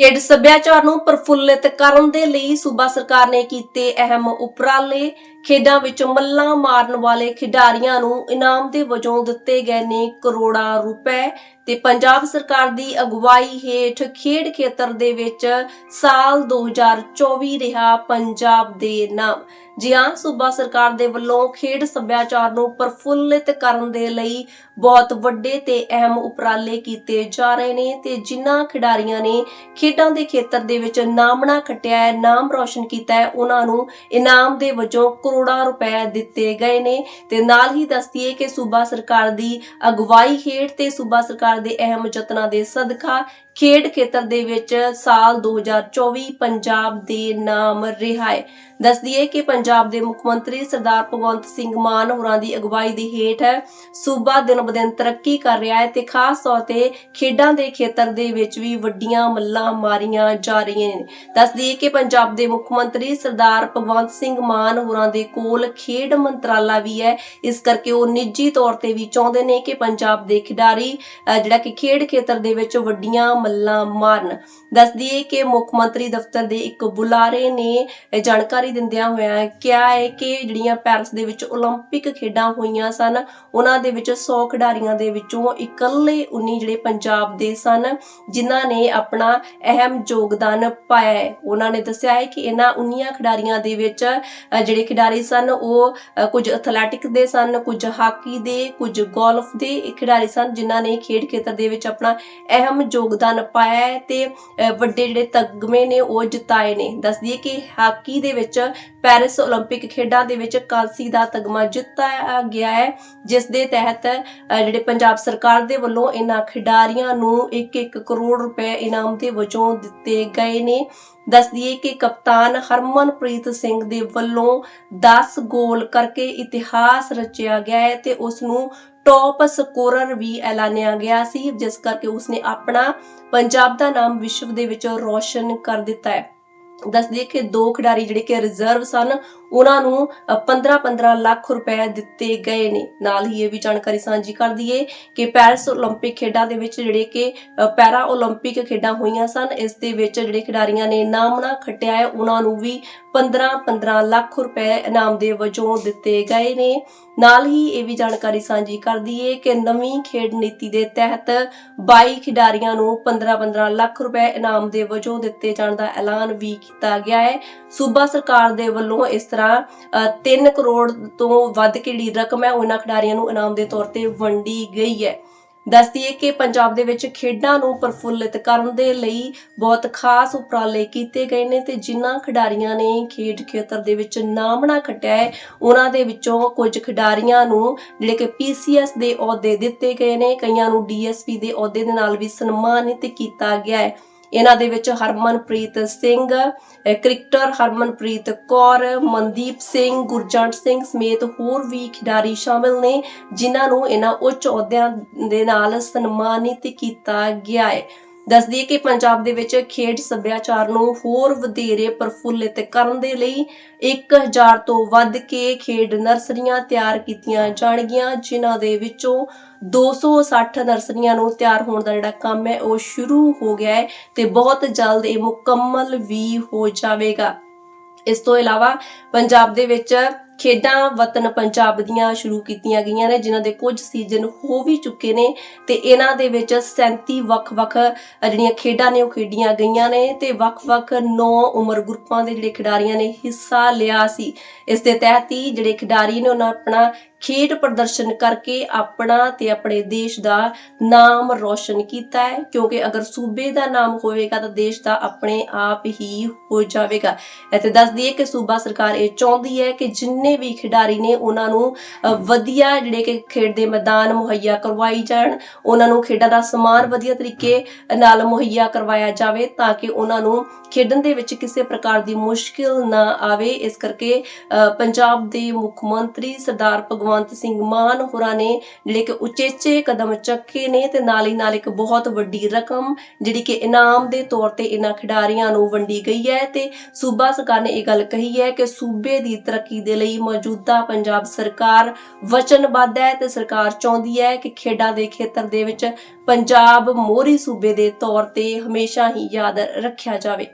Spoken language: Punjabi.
ਖੇਡ ਸੱਭਿਆਚਾਰ ਨੂੰ ਪ੍ਰਫੁੱਲਿਤ ਕਰਨ ਦੇ ਲਈ ਸੂਬਾ ਸਰਕਾਰ ਨੇ ਕੀਤੇ ਅਹਿਮ ਉਪਰਾਲੇ। ਖੇਡਾਂ ਵਿੱਚ ਮੱਲਾਂ ਮਾਰਨ ਵਾਲੇ ਖਿਡਾਰੀਆਂ ਨੂੰ ਇਨਾਮ ਦੇ ਵਜੋਂ ਦਿੱਤੇ ਗਏ ਨੇ ਕਰੋੜਾਂ ਰੁਪਏ। ਤੇ ਪੰਜਾਬ ਸਰਕਾਰ ਦੀ ਅਗਵਾਈ ਹੇਠ ਖੇਡ ਖੇਤਰ ਦੇ ਵਿੱਚ ਸਾਲ 2024 ਰਿਹਾ ਪੰਜਾਬ ਦੇ ਨਾਮ। ਜੀ ਹਾਂ, ਸੂਬਾ ਸਰਕਾਰ ਦੇ ਵੱਲੋਂ ਖੇਡ ਸੱਭਿਆਚਾਰ ਨੂੰ ਪ੍ਰਫੁੱਲਿਤ ਕਰਨ ਦੇ ਲਈ ਬਹੁਤ ਵੱਡੇ ਤੇ ਅਹਿਮ ਉਪਰਾਲੇ ਕੀਤੇ ਜਾ ਰਹੇ ਨੇ ਤੇ ਜਿਨ੍ਹਾਂ ਖਿਡਾਰੀਆਂ ਨੇ ਖੇਡਾਂ ਦੇ ਖੇਤਰ ਦੇ ਵਿੱਚ ਨਾਮਣਾ ਖੱਟਿਆ ਹੈ, ਨਾਮ ਰੌਸ਼ਨ ਕੀਤਾ ਹੈ, ਉਹਨਾਂ ਨੂੰ ਇਨਾਮ ਦੇ ਵਜੋਂ ਕਰੋੜਾਂ ਰੁਪਏ ਦਿੱਤੇ ਗਏ ਨੇ ਤੇ ਨਾਲ ਹੀ ਦੱਸਦੀਏ ਕਿ ਸੂਬਾ ਸਰਕਾਰ ਦੀ ਅਗਵਾਈ ਹੇਠ ਤੇ ਸੂਬਾ ਸਰਕਾਰ ਦੇ ਅਹਿਮ ਯਤਨਾਂ ਦੇ ਸਦਕਾ ਖੇਡ ਖੇਤਰ ਦੇ ਵਿੱਚ ਸਾਲ 2024 ਪੰਜਾਬ ਦੇ ਨਾਮ ਰਿਹਾ ਹੈ। ਦੱਸਦੀਏ ਕਿ ਪੰਜਾਬ ਦੇ ਮੁੱਖ ਮੰਤਰੀ ਸਰਦਾਰ ਭਗਵੰਤ ਸਿੰਘ ਮਾਨ ਹੋਰਾਂ ਦੀ ਅਗਵਾਈ ਦੇ ਹੇਠ ਸੂਬਾ ਦਿਨ ਬ ਤਰੱਕੀ ਕਰ ਰਿਹਾ ਹੈ ਤੇ ਖਾਸ ਤੌਰ ਤੇ ਖੇਡਾਂ ਦੇ ਖੇਤਰ ਦੇ ਵਿੱਚ ਵੀ ਵੱਡੀਆਂ ਮੱਲਾਂ ਮਾਰੀਆਂ ਜਾ ਰਹੀਆਂ ਨੇ। ਦੱਸਦੀਏ ਕਿ ਪੰਜਾਬ ਦੇ ਮੁੱਖ ਮੰਤਰੀ ਸਰਦਾਰ ਭਗਵੰਤ ਸਿੰਘ ਮਾਨ ਹੋਰਾਂ ਦੇ ਕੋਲ ਖੇਡ ਮੰਤਰਾਲਾ ਵੀ ਹੈ। ਇਸ ਕਰਕੇ ਉਹ ਨਿੱਜੀ ਤੌਰ ਤੇ ਵੀ ਚਾਹੁੰਦੇ ਨੇ ਕਿ ਪੰਜਾਬ ਦੇ ਖਿਡਾਰੀ ਜਿਹੜਾ ਕਿ ਖੇਡ ਖੇਤਰ ਦੇ ਵਿੱਚ ਵੱਡੀਆਂ ਮੱਲਾਂ ਮਾਰਨ ਦੱਸਦੀਏ ਕਿ ਮੁੱਖ ਮੰਤਰੀ ਦਫ਼ਤਰ ਦੇ ਇੱਕ ਬੁਲਾਰੇ ਨੇ ਇਹ ਜਾਣਕਾਰੀ ਦਿੰਦਿਆਂ ਹੋਇਆਂ ਕਿਹਾ ਹੈ ਕਿ ਜਿਹੜੀਆਂ ਪੈਰਿਸ ਦੇ ਵਿੱਚ 올림픽 ਖੇਡਾਂ ਹੋਈਆਂ ਸਨ ਉਹਨਾਂ ਦੇ ਵਿੱਚ 100 ਖਿਡਾਰੀਆਂ ਦੇ ਵਿੱਚੋਂ ਇਕੱਲੇ 19 ਜਿਹੜੇ ਪੰਜਾਬ ਦੇ ਸਨ ਜਿਨ੍ਹਾਂ ਨੇ ਆਪਣਾ ਅਹਿਮ ਯੋਗਦਾਨ ਪਾਇਆ ਹੈ ਉਹਨਾਂ ਨੇ ਦੱਸਿਆ ਹੈ ਕਿ ਇਹਨਾਂ 19 ਖਿਡਾਰੀਆਂ ਦੇ ਵਿੱਚ ਅ, ਜਿਹੜੇ ਖਿਡਾਰੀ ਸਨ ਉਹ ਅ, ਕੁਝ ਐਥਲੈਟਿਕ ਦੇ ਸਨ ਕੁਝ ਹਾਕੀ ਦੇ ਕੁਝ ਗੋਲਫ ਦੇ ਇਹ ਖਿਡਾਰੀ ਸਨ ਜਿਨ੍ਹਾਂ ਨੇ ਖੇਡ ਖੇਤਰ ਦੇ ਵਿੱਚ ਆਪਣਾ ਅਹਿਮ ਯੋਗਦਾਨ ਪਾਇਆ ਹੈ ਤੇ ਅ, ਵੱਡੇ ਜਿਹੜੇ ਤਗਮੇ ਨੇ ਉਹ ਜਿਤਾਏ ਨੇ ਦੱਸਦੀਏ ਕਿ ਹਾਕੀ ਦੇ ਵਿੱਚ ਪੈਰਿਸ 올림픽 ਖੇਡਾਂ ਦੇ ਵਿੱਚ ਕਾਂਸੀ ਦਾ ਤਗਮਾ ਜਿੱਤਿਆ ਗਿਆ ਹੈ ਜਿਸ ਦੇ ਤਹਿਤ ਅ, ਜਿਹੜੇ ਪੰਜਾਬ ਸਰਕਾਰ ਦੇ ਵੱਲੋਂ ਇਹਨਾਂ ਖਿਡਾਰੀਆਂ ਨੂੰ 1-1 ਕਰੋੜ ਰੁਪਏ ਇਨਾਮ ਦੇ ਵਜੋਂ ਦਿੱਤੇ ਗਏ ਨੇ ਦੱਸਦੀਏ ਕਿ ਕਪਤਾਨ ਹਰਮਨਪ੍ਰੀਤ ਸਿੰਘ ਦੇ ਵੱਲੋਂ 10 ਗੋਲ ਕਰਕੇ ਇਤਿਹਾਸ ਰਚਿਆ ਗਿਆ ਹੈ ਤੇ ਉਸ ਨੂੰ ਟੌਪ ਸਕੋਰਰ ਵੀ ਐਲਾਨਿਆ ਗਿਆ ਸੀ, ਜਿਸ ਕਰਕੇ ਉਸਨੇ ਆਪਣਾ ਪੰਜਾਬ ਦਾ ਨਾਮ ਵਿਸ਼ਵ ਦੇ ਵਿੱਚ ਰੌਸ਼ਨ ਕਰ ਦਿੱਤਾ ਹੈ। ਦੱਸਦੀਏ ਕਿ ਦੋ ਖਿਡਾਰੀ ਜਿਹੜੇ ਕਿ ਰਿਜ਼ਰਵ ਸਨ ਉਹਨਾਂ ਨੂੰ 15-15 ਲੱਖ ਰੁਪਏ ਦਿੱਤੇ ਗਏ ਨੇ ਨਾਲ ਹੀ ਇਹ ਵੀ ਜਾਣਕਾਰੀ ਸਾਂਝੀ ਕਰ ਦਈਏ ਕਿ ਪੈਰਿਸ 올림픽 ਖੇਡਾਂ ਦੇ ਵਿੱਚ ਜਿਹੜੇ ਕਿ ਅ, ਪੈਰਾ 올림픽 ਖੇਡਾਂ ਹੋਈਆਂ ਸਨ ਇਸ ਦੇ ਵਿੱਚ ਜਿਹੜੇ ਖਿਡਾਰੀਆਂ ਨੇ ਨਾਮਣਾ ਖੱਟਿਆ ਹੈ ਉਹਨਾਂ ਨੂੰ ਵੀ 15-15 ਲੱਖ ਰੁਪਏ ਇਨਾਮ ਦੇ ਵਜੋਂ ਦਿੱਤੇ ਗਏ ਨੇ ਨਾਲ ਹੀ ਇਹ ਵੀ ਜਾਣਕਾਰੀ ਸਾਂਝੀ ਕਰ ਦਈਏ ਕਿ ਨਵੀਂ ਖੇਡ ਨੀਤੀ ਦੇ ਤਹਿਤ 22 ਖਿਡਾਰੀਆਂ ਨੂੰ 15-15 ਲੱਖ ਰੁਪਏ ਇਨਾਮ ਦੇ ਵਜੋਂ ਦਿੱਤੇ ਜਾਣ ਦਾ ਐਲਾਨ ਵੀ ਕੀਤਾ ਗਿਆ ਹੈ ਸੂਬਾ ਸਰਕਾਰ ਦੇ ਵੱਲੋਂ ਇਸ ਤਰ੍ਹਾਂ 3 ਕਰੋੜ ਤੋਂ ਵੱਧ ਕੇ ਜਿਹੜੀ ਰਕਮ ਹੈ, ਉਹਨਾਂ ਖਿਡਾਰੀਆਂ ਨੂੰ ਇਨਾਮ ਦੇ ਤੌਰ ਤੇ ਵੰਡੀ ਗਈ ਹੈ। ਦੱਸਦੀਏ ਕਿ ਪੰਜਾਬ ਦੇ ਵਿੱਚ ਖੇਡਾਂ ਨੂੰ ਪ੍ਰਫੁੱਲਿਤ ਕਰਨ ਦੇ ਲਈ ਬਹੁਤ ਖਾਸ ਉਪਰਾਲੇ ਕੀਤੇ ਗਏ ਨੇ ਤੇ ਜਿਨ੍ਹਾਂ ਖਿਡਾਰੀਆਂ ਨੇ ਖੇਡ ਖੇਤਰ ਦੇ ਵਿੱਚ ਨਾਮਣਾ ਖੱਟਿਆ ਹੈ, ਉਹਨਾਂ ਦੇ ਵਿੱਚੋਂ ਕੁਝ ਖਿਡਾਰੀਆਂ ਨੂੰ ਜਿਹੜੇ ਕਿ ਪੀਸੀਐਸ ਦੇ ਅਹੁਦੇ ਦਿੱਤੇ ਗਏ ਨੇ, ਕਈਆਂ ਨੂੰ ਡੀਐਸਪੀ ਦੇ ਅਹੁਦੇ ਦੇ ਨਾਲ ਵੀ ਸਨਮਾਨਿਤ ਕੀਤਾ ਗਿਆ ਹੈ। ਇਹਨਾਂ ਦੇ ਵਿੱਚ ਹਰਮਨਪ੍ਰੀਤ ਸਿੰਘ ਕ੍ਰਿਕਟਰ ਹਰਮਨਪ੍ਰੀਤ ਕੌਰ, ਮਨਦੀਪ ਸਿੰਘ, ਗੁਰਜੰਟ ਸਿੰਘ ਸਮੇਤ ਹੋਰ ਵੀ ਖਿਡਾਰੀ ਸ਼ਾਮਿਲ ਨੇ, ਜਿਨ੍ਹਾਂ ਨੂੰ ਇਹਨਾਂ ਉੱਚ ਅਹੁਦਿਆਂ ਦੇ ਨਾਲ ਸਨਮਾਨਿਤ ਕੀਤਾ ਗਿਆ ਹੈ। ਦੱਸਦੀ ਕਿ ਪੰਜਾਬ ਦੇ ਵਿੱਚ ਖੇਡ ਸੱਭਿਆਚਾਰ ਨੂੰ ਹੋਰ ਵਧੇਰੇ ਪ੍ਰਫੁੱਲਿਤ ਕਰਨ ਦੇ ਲਈ 1000 ਤੋਂ ਵੱਧ ਕੇ ਖੇਡ ਨਰਸਰੀਆਂ ਤਿਆਰ ਕੀਤੀਆਂ ਜਾਣਗੀਆਂ, ਜਿਨ੍ਹਾਂ ਦੇ ਵਿੱਚੋਂ 260 ਨਰਸਰੀਆਂ ਨੂੰ ਤਿਆਰ ਹੋਣ ਦਾ ਜਿਹੜਾ ਕੰਮ ਹੈ, ਉਹ ਸ਼ੁਰੂ ਹੋ ਗਿਆ ਹੈ ਤੇ ਬਹੁਤ ਜਲਦ ਇਹ ਮੁਕੰਮਲ ਵੀ ਹੋ ਜਾਵੇਗਾ। ਇਸ ਤੋਂ ਇਲਾਵਾ ਪੰਜਾਬ ਦੇ ਵਿੱਚ ਖੇਡਾਂ ਵਤਨ ਪੰਜਾਬ ਦੀਆਂ ਸ਼ੁਰੂ ਕੀਤੀਆਂ ਗਈਆਂ ਨੇ, ਜਿਨ੍ਹਾਂ ਦੇ ਕੁਝ ਸੀਜ਼ਨ ਹੋ ਵੀ ਚੁੱਕੇ ਨੇ ਤੇ ਇਹਨਾਂ ਦੇ ਵਿੱਚ 37 ਵੱਖ-ਵੱਖ ਜਿਹੜੀਆਂ ਖੇਡਾਂ ਨੇ ਉਹ ਖੇਡੀਆਂ ਗਈਆਂ ਨੇ ਤੇ ਵੱਖ-ਵੱਖ 9 ਉਮਰ ਗਰੁੱਪਾਂ ਦੇ ਜਿਹੜੇ ਖਿਡਾਰੀਆਂ ਨੇ ਹਿੱਸਾ ਲਿਆ ਸੀ। ਇਸ ਦੇ ਤਹਿਤ ਹੀ ਜਿਹੜੇ ਖਿਡਾਰੀ ਨੇ ਉਹਨਾਂ ਆਪਣਾ ਖੇਡ ਪ੍ਰਦਰਸ਼ਨ ਕਰਕੇ ਆਪਣਾ ਤੇ ਆਪਣੇ ਦੇਸ਼ ਦਾ ਨਾਮ ਰੌਸ਼ਨ ਕੀਤਾ ਹੈ। ਕਿਉਂਕਿ ਅਗਰ ਸੂਬੇ ਦਾ ਨਾਮ ਹੋਵੇਗਾ ਤਾਂ ਦੇਸ਼ ਦਾ ਆਪਣੇ ਆਪ ਹੀ ਹੋ ਜਾਵੇਗਾ। ਇੱਥੇ ਦੱਸ ਦਈਏ ਕਿ ਸੂਬਾ ਸਰਕਾਰ ਇਹ ਚਾਹੁੰਦੀ ਹੈ ਕਿ ਜਿੰਨੇ ਵੀ ਖਿਡਾਰੀ ਨੇ ਉਹਨਾਂ ਨੂੰ ਵਧੀਆ ਜਿਹੜੇ ਕਿ ਖੇਡ ਦੇ ਮੈਦਾਨ ਮੁਹੱਈਆ ਕਰਵਾਈ ਜਾਣ ਉਹਨਾਂ ਨੂੰ ਖੇਡਾਂ ਦਾ ਸਮਾਨ ਵਧੀਆ ਤਰੀਕੇ ਨਾਲ ਮੁਹੱਈਆ ਕਰਵਾਇਆ ਜਾਵੇ ਤਾਂ ਕਿ ਉਹਨਾਂ ਨੂੰ ਖੇਡਣ ਦੇ ਵਿੱਚ ਕਿਸੇ ਪ੍ਰਕਾਰ ਦੀ ਮੁਸ਼ਕਿਲ ਨਾ ਆਵੇ। ਇਸ ਕਰਕੇ ਅ, ਪੰਜਾਬ ਦੇ ਮੁੱਖ ਮੰਤਰੀ ਸਰਦਾਰ ਭਗਵੰਤ ਸਿੰਘ ਮਾਨ ਹੋਰਾਂ ਨੇ ਜਿਹੜੇ ਕਿ ਉਚੇਚੇ ਕਦਮ ਚੱਕੇ ਨੇ ਤੇ ਨਾਲ ਹੀ ਨਾਲ ਇੱਕ ਬਹੁਤ ਵੱਡੀ ਰਕਮ ਜਿਹੜੀ ਕਿ ਇਨਾਮ ਦੇ ਤੌਰ ਤੇ ਇਹਨਾਂ ਖਿਡਾਰੀਆਂ ਨੂੰ ਵੰਡੀ ਗਈ ਹੈ ਤੇ ਸੂਬਾ ਸਰਕਾਰ ਨੇ ਇਹ ਗੱਲ ਕਹੀ ਹੈ ਕਿ ਸੂਬੇ ਦੀ ਤਰੱਕੀ ਦੇ ਲਈ ਮੌਜੂਦਾ ਪੰਜਾਬ ਸਰਕਾਰ ਵਚਨਬੱਧ ਹੈ ਤੇ ਸਰਕਾਰ ਚਾਹੁੰਦੀ ਹੈ ਕਿ ਖੇਡਾਂ ਦੇ ਖੇਤਰ ਦੇ ਵਿੱਚ ਪੰਜਾਬ ਮੋਹਰੀ ਸੂਬੇ ਦੇ ਤੌਰ ਤੇ ਹਮੇਸ਼ਾ ਹੀ ਯਾਦ ਰੱਖਿਆ ਜਾਵੇ।